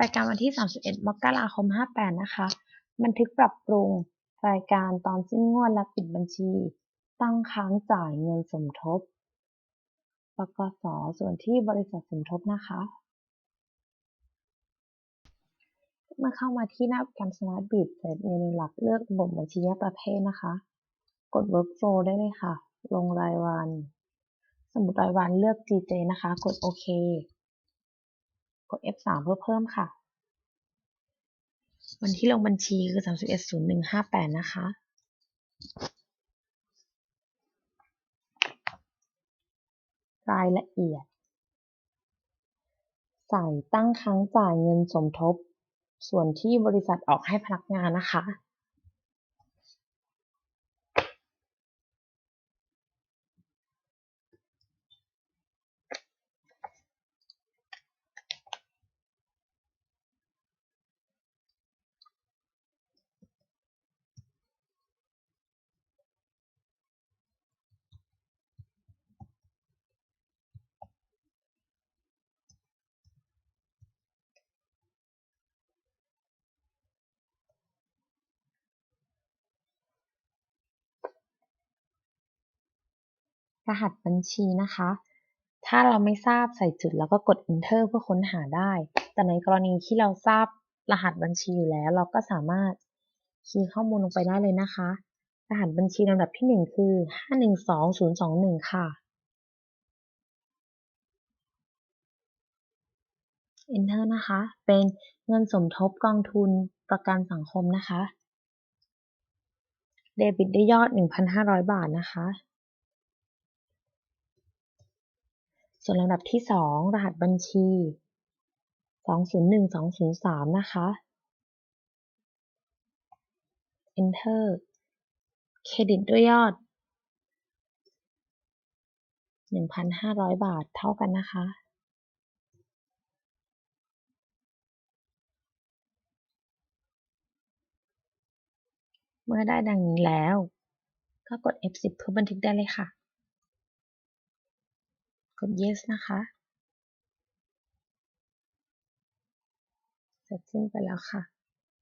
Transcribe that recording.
รายการวันที่ 31 มกราคม 58 นะคะ บันทึกปรับปรุงรายการตอนสิ้นงวดและปิดบัญชี ตั้งค้างจ่ายเงินสมทบปกสส่วนที่บริษัทสมทบนะคะ เมื่อเข้ามาที่หน้าโปรแกรม Smart Bid เปิดเมนูหลักเลือกระบบบัญชีแยกประเภทนะคะ กด Workflow ได้เลยค่ะ ลงรายวัน สมุดรายวันเลือก GJ นะคะ กดโอเค ด F3 เพื่อเพิ่มค่ะ วันที่ลงบัญชีคือ 31.0158 นะคะ รายละเอียด ใส่ตั้งค้างจ่ายเงินสมทบ ส่วนที่บริษัทออกให้พนักงานนะคะ หัสบัญชีนะคะ ถ้าเราไม่ทราบใส่จุดแล้วก็กด enter เพื่อค้นหาได้ แต่ในกรณีที่เราทราบรหัสบัญชีอยู่แล้ว เราก็สามารถคีย์ข้อมูลลงไปได้เลยนะคะ รหัสบัญชีลำดับที่ 1 คือ 512021 ค่ะ enter นะคะ เป็นเงินสมทบกองทุนประกันสังคมนะคะ เดบิตได้ยอด 1,500 บาทนะคะ ส่วนลำดับที่ 2 รหัสบัญชี 201203 นะคะ enter เครดิตด้วยยอด 1,500 บาทเท่ากันนะคะ เมื่อได้ดังนี้แล้ว ก็กด F10 เพื่อบันทึกได้เลยค่ะ ด yes นะคะเสร็จสิ้นไปแล้วค่ะ